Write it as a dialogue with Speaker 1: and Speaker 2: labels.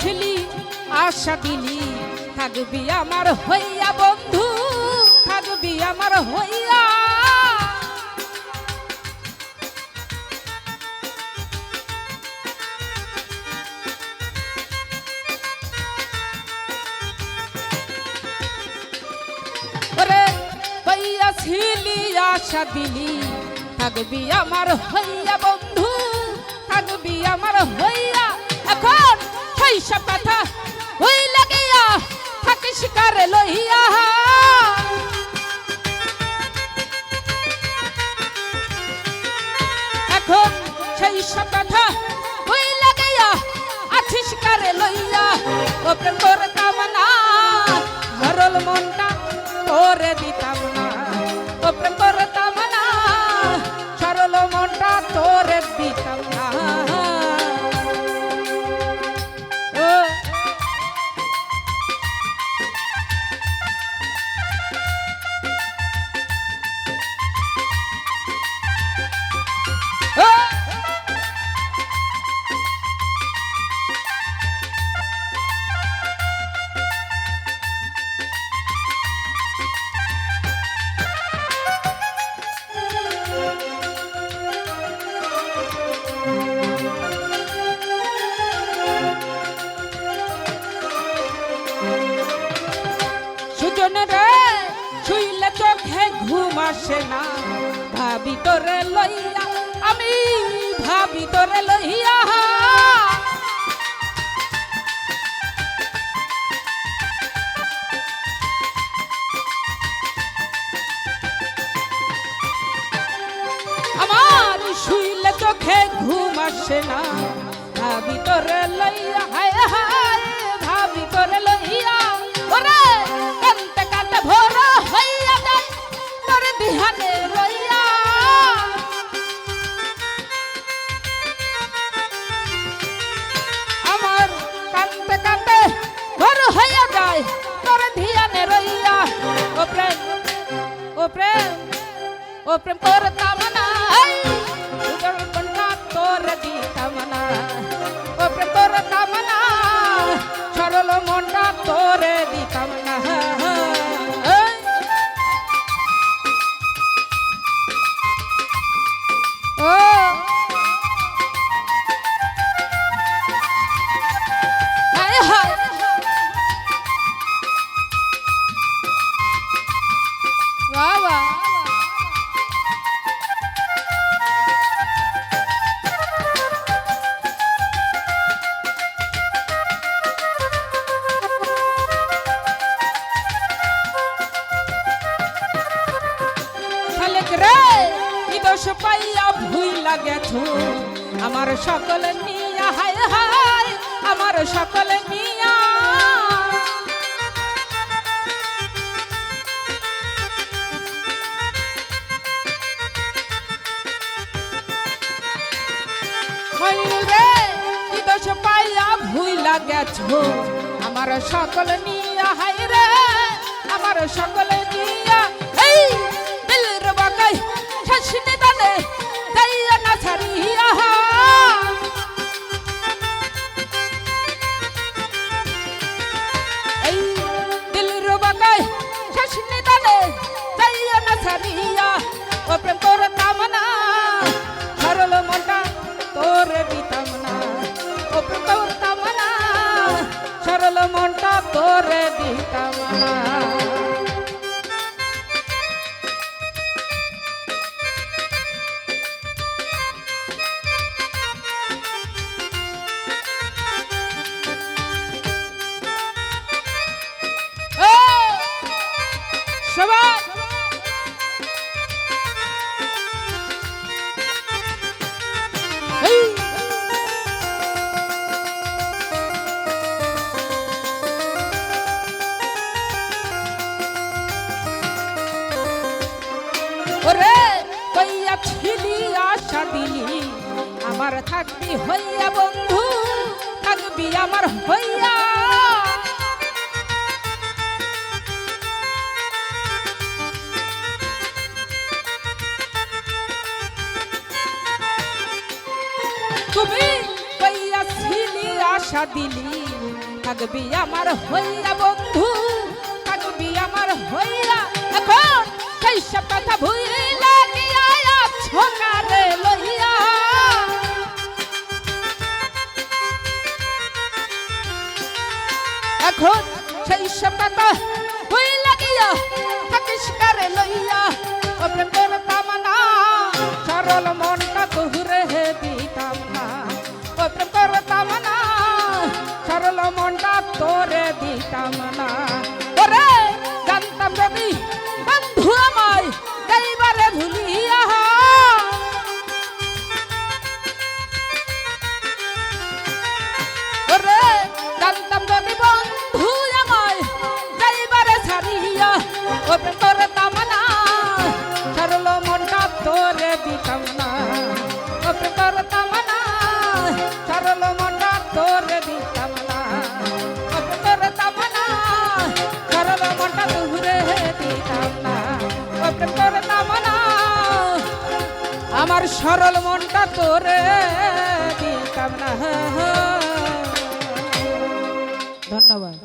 Speaker 1: ছিলি আশা দিলি, থাকবি আমার হইয়া বন্ধু, থাকবি আমার হইয়া। আশা দিলি, থাকবি আমার হইয়া বন্ধু। লইয়া এখন সেই সব কথা হই লাগিয়া আছিস কারে লইয়া? ও প্রেম করতাম না সরল মনটা তোরে দিতাম। আসে না। ভাবি তোরে লইয়া, আমি ভাবি তোরে লইয়া। আমার শুইলে চোখে ঘুম আসে না। ভাবি তোরে লইয়া, হায় হায়, ভাবি তোরে লইয়া। ওরে! ও প্রেম ও প্রেম করতাম না তোর দিতাম না ও প্রেম করতাম লাগেছো আমার সকল মিয়া হায় হায়, আমার সকল মিয়া পাইয়া ভুই লাগেছো আমার সকল নিয়া, হায় রে, আমার সকল নিয়া। এই, দিলের বাগাই শাসনে দানে তোরে দিতাম আমার থাকবি হইয়া বন্ধু, থাকবি আমার হইয়া। তুমি কইয়া ছিলি আশা দিলি, থাকবি আমার হইয়া বন্ধু, থাকবি আমার হইয়া। এখন সেই সব কথা ভুইলা আমার সরল মনটা তোরে দিতাম না ধন্যবাদ।